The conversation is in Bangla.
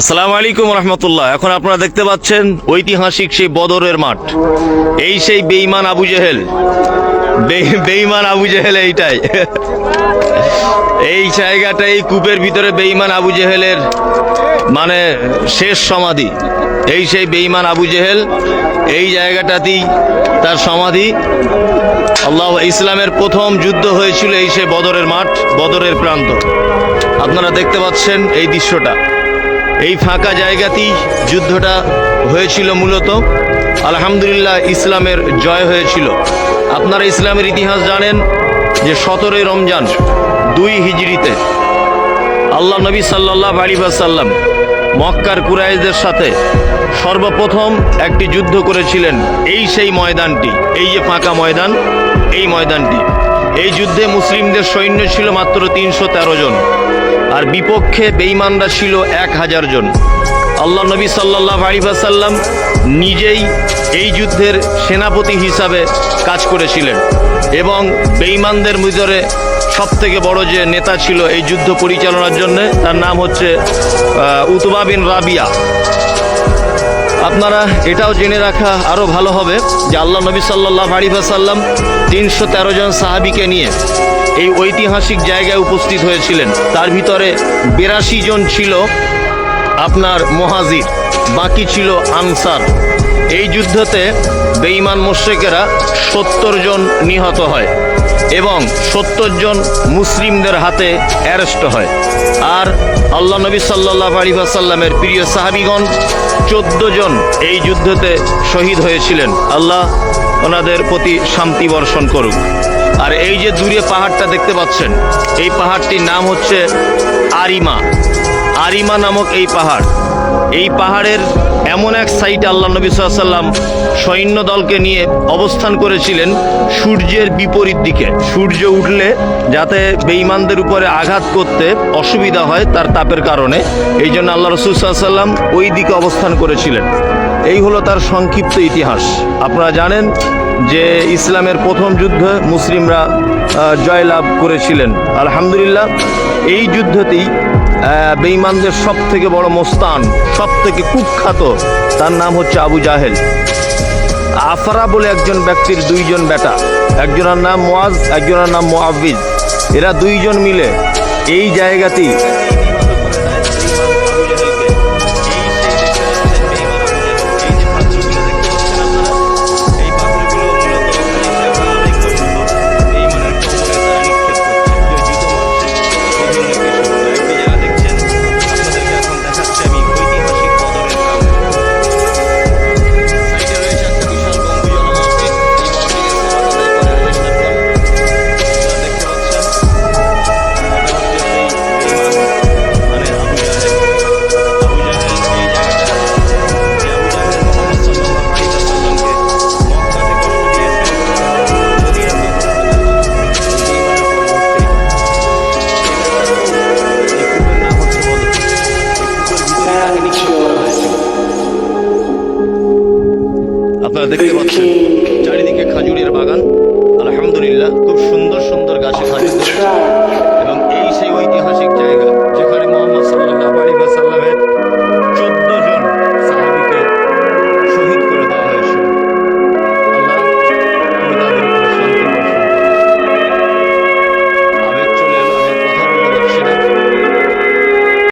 আসসালামু আলাইকুম রহমতুল্লাহ। এখন আপনারা দেখতে পাচ্ছেন ঐতিহাসিক সেই বদরের মাঠ। এই সেই বেইমান আবু জেহেল। বেইমান আবু জেহেল এইটাই। এই জায়গাটা এই কূপের ভিতরে বেইমান আবু জেহেলের মানে শেষ সমাধি। এই সেই বেইমান আবু জেহেল, এই জায়গাটাতেই তার সমাধি। আল্লাহ ইসলামের প্রথম যুদ্ধ হয়েছিল এই সেই বদরের মাঠ, বদরের প্রান্ত। আপনারা দেখতে পাচ্ছেন এই দৃশ্যটা। এই ফাঁকা জায়গাতেই যুদ্ধটা হয়েছিল মূলত। আলহামদুলিল্লাহ, ইসলামের জয় হয়েছিল। আপনারা ইসলামের ইতিহাস জানেন যে সতেরোই রমজান, দুই হিজড়িতে আল্লাহ নবী সাল্লাহ আলী মক্কার কুরাইশদের সাথে সর্বপ্রথম একটি যুদ্ধ করেছিলেন। এই সেই ময়দানটি, এই যে ফাঁকা ময়দান, এই ময়দানটি। এই যুদ্ধে মুসলিমদের সৈন্য ছিল মাত্র তিনশো তেরো জন, আর বিপক্ষে বেঈমানরা ছিল এক হাজার জন। আল্লাহ নবী সাল্লাহ আলী সাল্লাম নিজেই এই যুদ্ধের সেনাপতি হিসাবে কাজ করেছিলেন এবং বেঈমানদের ভিতরে সব থেকে বড় যে নেতা ছিল এই যুদ্ধ পরিচালনার জন্য, তার নাম হচ্ছে উতবা বিন রাবিয়া। আপনারা এটাও জেনে রাখা আরও ভালো হবে যে আল্লাহ নবী সাল্লাহ আলী সাল্লাম তিনশো তেরো জন সাহাবিকে নিয়ে এই ঐতিহাসিক জায়গায় উপস্থিত হয়েছিলেন। তার ভিতরে বিরাশি জন ছিল আপনার মহাজির, বাকি ছিল আনসার। এই যুদ্ধতে বেঈমান মোশেকেরা সত্তর জন নিহত হয় এবং সত্তর জন মুসলিমদের হাতে অ্যারেস্ট হয়। আর আল্লাহ নবী সাল্লাহ আলী সাল্লামের প্রিয় সাহাবিগণ চোদ্দ জন এই যুদ্ধতে শহীদ হয়েছিলেন। আল্লাহ ওনাদের প্রতি শান্তি বর্ষণ করুক। আর এই যে দূরে পাহাড়টা দেখতে পাচ্ছেন, এই পাহাড়টির নাম হচ্ছে আরিমা। আরিমা নামক এই পাহাড়। এই পাহাড়ের এমন এক সাইট আল্লাহ নবী সাল্লাম সৈন্য দলকে নিয়ে অবস্থান করেছিলেন সূর্যের বিপরীত দিকে। সূর্য উঠলে যাতে বেঈমানদের উপরে আঘাত করতে অসুবিধা হয় তার তাপের কারণে, এই জন্য আল্লাহ রসুল সাল্লাম ওই দিকে অবস্থান করেছিলেন। এই হলো তার সংক্ষিপ্ত ইতিহাস। আপনারা জানেন যে ইসলামের প্রথম যুদ্ধে মুসলিমরা জয়লাভ করেছিলেন। আলহামদুলিল্লাহ, এই যুদ্ধতেই বেঈমানদের সব থেকে বড় মোস্তান সব থেকে কুখ্যাত, তার নাম হচ্ছে আবু জাহেল। আফরা বলে একজন ব্যক্তির দুইজন বেটা, একজনের নাম মোয়াজ একজনের নাম মোয়াবিজ এরা দুইজন মিলে এই জায়গাতেই আপনারা দেখতে পাচ্ছেন চারিদিকে খাজুরের বাগান। আলহামদুলিল্লাহ খুব সুন্দর সুন্দর গাছে খাজুর। এবং এই সেই ঐতিহাসিক জায়গা যেখানে মোহাম্মদ সাল্লাহ আলী